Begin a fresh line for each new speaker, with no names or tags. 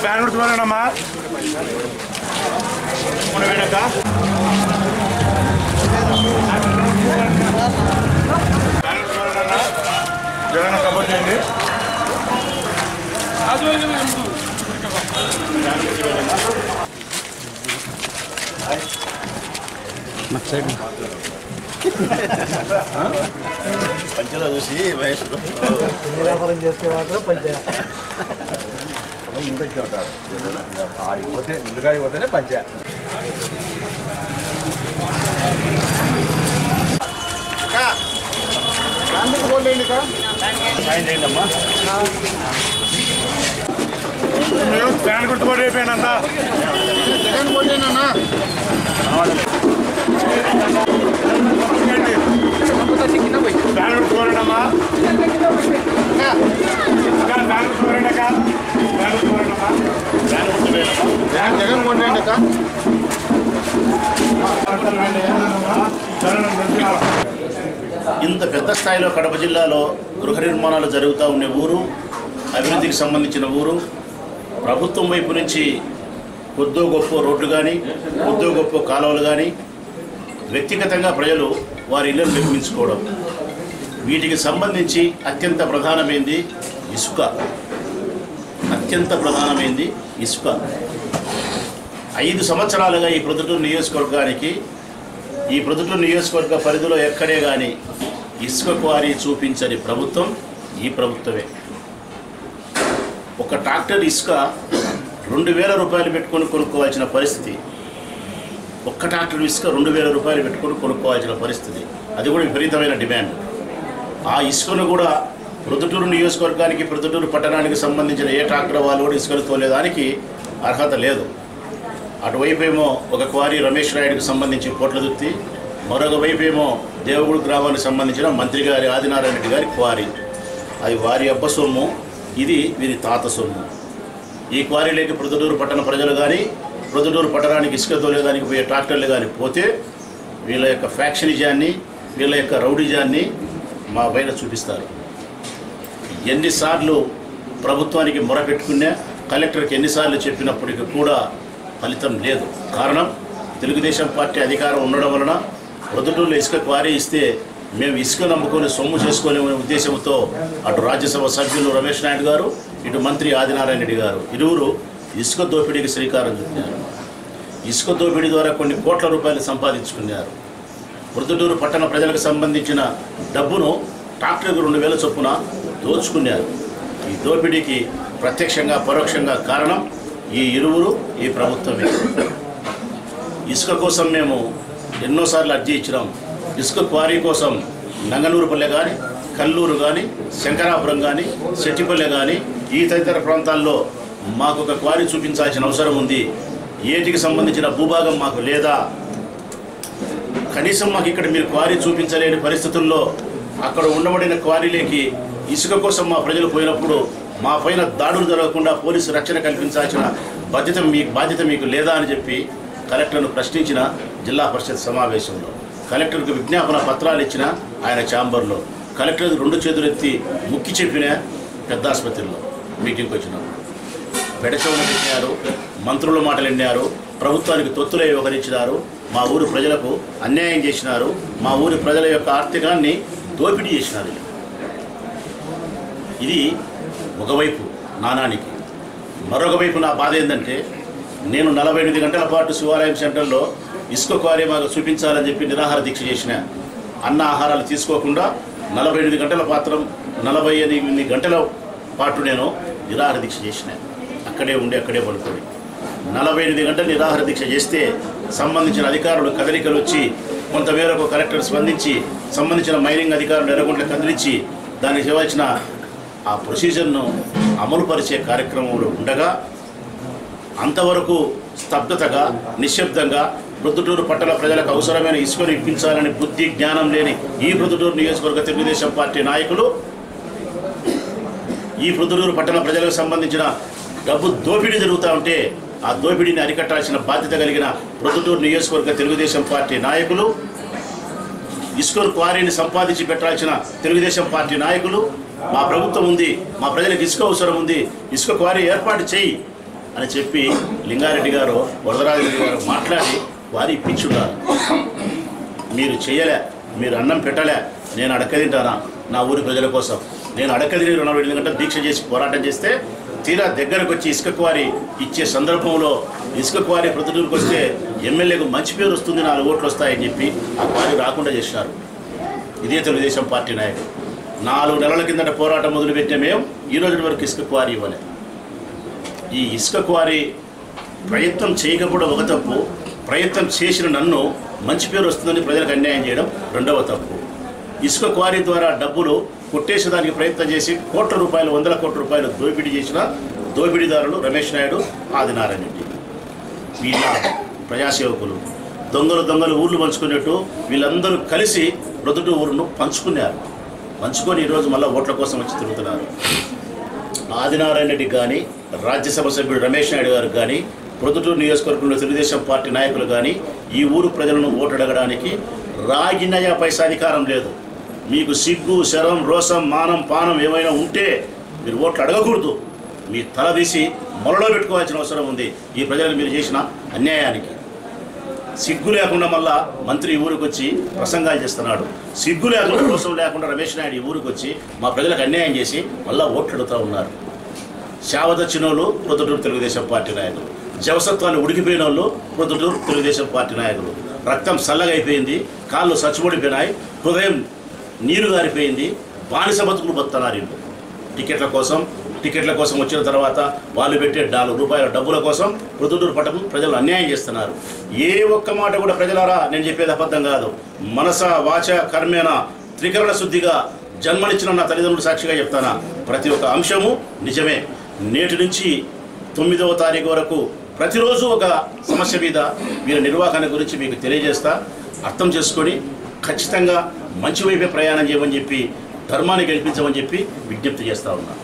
Fan కుడుతున్నానమ్మా వేడక్క Jagan support చేయండి
పంచలో చూసి మహేష్
వ్యాపారం చేస్తే మాత్రం పంచాయతీ
ఇంకొచ్చి ఉంటారు ఆడిపోతే ముందుగా పోతేనే పంచా సాయం చేయండి అమ్మా
మీరు ఫ్యాన్ గుర్తుపడి అయిపోయినంత
జగన్ పోటేనన్నా
ఫ్యాన్
ఇంత పెద్ద స్థాయిలో కడప జిల్లాలో గృహ నిర్మాణాలు జరుగుతూ ఉండే ఊరు అభివృద్ధికి సంబంధించిన ఊరు ప్రభుత్వం వైపు నుంచి కొద్దో గొప్ప రోడ్లు కానీ కొద్దో గొప్ప కాలువలు కానీ వ్యక్తిగతంగా ప్రజలు వారి ఇళ్ళను నిర్మించుకోవడం. వీటికి సంబంధించి అత్యంత ప్రధానమైంది ఇసుక. అత్యంత ప్రధానమైంది ఇసుక. ఐదు సంవత్సరాలుగా ఈ ప్రొద్దుటూరు నియోజకవర్గానికి ఈ ప్రొద్దుటూరు నియోజకవర్గ పరిధిలో ఎక్కడే కానీ ఇసుక క్వారీ చూపించని ప్రభుత్వం ఈ ప్రభుత్వమే. ఒక ట్రాక్టర్ ఇసుక రెండు వేల రూపాయలు పెట్టుకొని కొనుక్కోవాల్సిన పరిస్థితి. ఒక్క ట్రాక్టర్ ఇసుక రెండు వేల రూపాయలు పెట్టుకొని కొనుక్కోవాల్సిన పరిస్థితి. అది కూడా విపరీతమైన డిమాండ్. ఆ ఇసుకను కూడా ప్రొద్దుటూరు నియోజకవర్గానికి ప్రొద్దుటూరు పట్టణానికి సంబంధించిన ఏ ట్రాక్టర్ వాళ్ళు కూడా ఇసుకలు తోలేదానికి అర్హత లేదు. అటువైపు ఏమో ఒక క్వారీ రమేష్ నాయుడుకు సంబంధించి పోట్లదుత్తి మరొక వైపు ఏమో దేవగుడు గ్రామానికి సంబంధించిన మంత్రి గారి ఆదినారాయణ రెడ్డి గారి క్వారీ. అది వారి అబ్బ సొమ్ము ఇది వీరి తాత సొమ్ము. ఈ క్వారీలోకి ప్రొద్దుటూరు పట్టణ ప్రజలు కానీ ప్రొద్దుటూరు పట్టణానికి ఇసుక తోలేదానికి పోయే ట్రాక్టర్లు కానీ పోతే వీళ్ళ యొక్క ఫ్యాక్షనిజాన్ని వీళ్ళ యొక్క రౌడిజాన్ని మా పైన చూపిస్తారు. ఎన్నిసార్లు ప్రభుత్వానికి మొరపెట్టుకున్నా కలెక్టర్కి ఎన్నిసార్లు చెప్పినప్పటికీ కూడా ఫలితం లేదు. కారణం తెలుగుదేశం పార్టీ అధికారం ఉండడం వలన ప్రొద్దుటూరులో ఇసుక క్వారీ ఇస్తే మేము ఇసుక నమ్ముకొని సొమ్ము చేసుకోలేమనే ఉద్దేశంతో అటు రాజ్యసభ సభ్యులు రమేష్ నాయుడు గారు ఇటు మంత్రి ఆదినారాయణ రెడ్డి గారు ఇరువురు ఇసుక దోపిడీకి శ్రీకారం చుట్టారు ఇసుక దోపిడీ ద్వారా కొన్ని కోట్ల రూపాయలు సంపాదించుకున్నారు. ప్రొద్దుటూరు పట్టణ ప్రజలకు సంబంధించిన డబ్బును ట్రాక్టర్కి రెండు వేల చొప్పున దోచుకున్నారు. ఈ దోపిడీకి ప్రత్యక్షంగా పరోక్షంగా కారణం ఈ ఇరువురు ఈ ప్రభుత్వమే. ఇసుక కోసం మేము ఎన్నోసార్లు అర్జీ ఇచ్చినాం. ఇసుక క్వారీ కోసం నంగనూరుపల్లె కానీ కల్లూరు కానీ శంకరాపురం కానీ సెట్టిపల్లె కానీ ఈ తదితర ప్రాంతాల్లో మాకు ఒక క్వారీ చూపించాల్సిన అవసరం ఉంది. ఏటికి సంబంధించిన భూభాగం మాకు లేదా? కనీసం మాకు ఇక్కడ మీరు క్వారీ చూపించలేని పరిస్థితుల్లో అక్కడ ఉండబడిన క్వారీలేకి ఇసుక కోసం మా ప్రజలు పోయినప్పుడు మా పైన దాడులు జరగకుండా పోలీసు రక్షణ కల్పించాల్సిన బాధ్యత మీ బాధ్యత మీకు లేదా అని చెప్పి కలెక్టర్ను ప్రశ్నించిన జిల్లా పరిషత్ సమావేశంలో. కలెక్టర్కు విజ్ఞాపన పత్రాలు ఇచ్చిన ఆయన ఛాంబర్లో. కలెక్టర్ రెండు చేతులు ఎత్తి ముక్కి చెప్పిన పెద్ద ఆసుపత్రిలో. మీటింగ్కి వచ్చినప్పుడు పెడచవులు పెట్టినారు మంత్రుల మాటలు విన్నారు ప్రభుత్వానికి తొత్తులే వ్యవహరించినారు మా ఊరు ప్రజలకు అన్యాయం చేసినారు మా ఊరి ప్రజల యొక్క ఆర్థికాన్ని దోపిడీ చేసినారు. ఇది ఒకవైపు నానానికి మరొక వైపు నా బాధ ఏంటంటే నేను నలభై ఎనిమిది గంటల పాటు శివాలయం సెంటర్లో ఇసుక క్వారీ మాకు చూపించాలని చెప్పి నిరాహార దీక్ష చేసిన అన్న ఆహారాలు తీసుకోకుండా నలభై ఎనిమిది గంటల పాత్రం నలభై ఎనిమిది గంటల పాటు నేను నిరాహార దీక్ష చేసిన. అక్కడే ఉండి అక్కడే పడుకోండి. నలభై ఎనిమిది గంటలు నిరాహార దీక్ష చేస్తే సంబంధించిన అధికారులు కదలికలు వచ్చి కొంతమేరకు కలెక్టర్ స్పందించి సంబంధించిన మైనింగ్ అధికారులు ఎర్రగుంట్ల కదిలించి దానికి ఇవ్వాల్సిన ఆ ప్రొసీజర్ను అమలుపరిచే కార్యక్రమంలో ఉండగా అంతవరకు స్తబ్దతగా నిశ్శబ్దంగా ప్రొద్దుటూరు పట్టణ ప్రజలకు అవసరమైన ఇసుకను ఇప్పించాలని బుద్ధి జ్ఞానం లేని ఈ ప్రొద్దుటూరు నియోజకవర్గ తెలుగుదేశం పార్టీ నాయకులు ఈ ప్రొద్దుటూరు పట్టణ ప్రజలకు సంబంధించిన డబ్బు దోపిడీ జరుగుతూ ఉంటే ఆ దోపిడీని అరికట్టాల్సిన బాధ్యత కలిగిన ప్రొద్దుటూరు నియోజకవర్గ తెలుగుదేశం పార్టీ నాయకులు ఇసుక క్వారీని సంపాదించి పెట్టాల్సిన తెలుగుదేశం పార్టీ నాయకులు మా ప్రభుత్వం ఉంది మా ప్రజలకు ఇసుక అవసరం ఉంది ఇసుక క్వారీ ఏర్పాటు చేయి అని చెప్పి లింగారెడ్డి గారు వరదరాజరెడ్డి గారు మాట్లాడి వారి ఇప్పించున్నారు మీరు చేయలే మీరు అన్నం పెట్టలే నేను అడక్కదింటానా? నా ఊరి ప్రజల కోసం. నేను అడక్కదిని రుణాలు రెండు గంటలు దీక్ష చేసి పోరాటం చేస్తే తీరా దగ్గరకు వచ్చి ఇసుక క్వారీ ఇచ్చే సందర్భంలో ఇసుక క్వారీ ప్రతినిధులకు వస్తే ఎమ్మెల్యేకు మంచి పేరు వస్తుంది నాలుగు ఓట్లు వస్తాయని చెప్పి ఆ క్వారీ రాకుండా చేసినారు. ఇదే తెలుగుదేశం పార్టీ నాయకుడు. నాలుగు నెలల కిందట పోరాటం మొదలుపెట్టే మేము ఈ రోజు వరకు ఇసుక క్వారీ ఇవ్వలే ఈ ఇసుక క్వారీ ప్రయత్నం చేయకపోవడం ఒక తప్పు. ప్రయత్నం చేసిన నన్ను మంచి పేరు వస్తుందని ప్రజలకు అన్యాయం చేయడం రెండవ తప్పు. ఇసుక క్వారీ ద్వారా డబ్బులు కొట్టేసేదానికి ప్రయత్నం చేసి కోట్ల రూపాయలు వందల కోట్ల రూపాయలు దోపిడీ చేసిన దోపిడీదారులు రమేష్ నాయుడు ఆదినారాయణ రెడ్డి. వీళ్ళ ప్రజాసేవకులు. దొంగలు దొంగలు ఊర్లు పంచుకున్నట్టు వీళ్ళందరూ కలిసి ప్రొద్దుట ఊరును పంచుకున్నారు. పంచుకొని ఈరోజు మళ్ళీ ఓట్ల కోసం వచ్చి తిరుగుతున్నారు. ఆదినారాయణ రెడ్డికి కానీ రాజ్యసభ సభ్యుడు రమేష్ నాయుడు గారికి కానీ ప్రొద్దుటూరు నియోజకవర్గంలో తెలుగుదేశం పార్టీ నాయకులు కానీ ఈ ఊరు ప్రజలను ఓటు అడగడానికి రాగినయ పైసా అధికారం లేదు. మీకు సిగ్గు శరం రోసం మానం పానం ఏమైనా ఉంటే మీరు ఓట్లు అడగకూడదు. మీ తల తీసి మొలలో పెట్టుకోవాల్సిన అవసరం ఉంది. ఈ ప్రజలకు మీరు చేసిన అన్యాయానికి. సిగ్గు లేకుండా మళ్ళా మంత్రి ఊరికి వచ్చి ప్రసంగాలు చేస్తున్నాడు. సిగ్గు లేకుండా కోసం లేకుండా రమేష్ నాయుడు ఈ ఊరికి వచ్చి మా ప్రజలకు అన్యాయం చేసి మళ్ళా ఓట్లు అడుగుతూ ఉన్నారు. శావదచ్చినోళ్ళు ప్రొద్దుటూరు తెలుగుదేశం పార్టీ నాయకులు. జవసత్వాన్ని ఉడికిపోయిన వాళ్ళు ప్రొద్దుటూరు తెలుగుదేశం పార్టీ నాయకులు. రక్తం చల్లగైపోయింది కాళ్ళు సచ్చిపడిపోయినాయి హృదయం నీరు గారిపోయింది బానిస బతుకులు బతున్నారు టికెట్ల కోసం టికెట్ల కోసం వచ్చిన తర్వాత వాళ్ళు పెట్టే నాలుగు రూపాయల డబ్బుల కోసం ప్రొద్దుటూరు పట్టణం ప్రజలు అన్యాయం చేస్తున్నారు. ఏ ఒక్క మాట కూడా ప్రజలారా నేను చెప్పేది అబద్ధం కాదు. మనస వాచ కర్మేణ త్రికరణ శుద్ధిగా జన్మనిచ్చిన నా తల్లిదండ్రులు సాక్షిగా చెప్తానా? ప్రతి ఒక్క అంశము నిజమే. నేటి నుంచి తొమ్మిదవ తారీఖు వరకు ప్రతిరోజు ఒక సమస్య మీద వీరి నిర్వహణ గురించి మీకు తెలియజేస్తా. అర్థం చేసుకొని ఖచ్చితంగా మంచి వైపే ప్రయాణం చేయమని చెప్పి ధర్మాన్ని గెలిపించమని చెప్పి విజ్ఞప్తి చేస్తా ఉన్నా.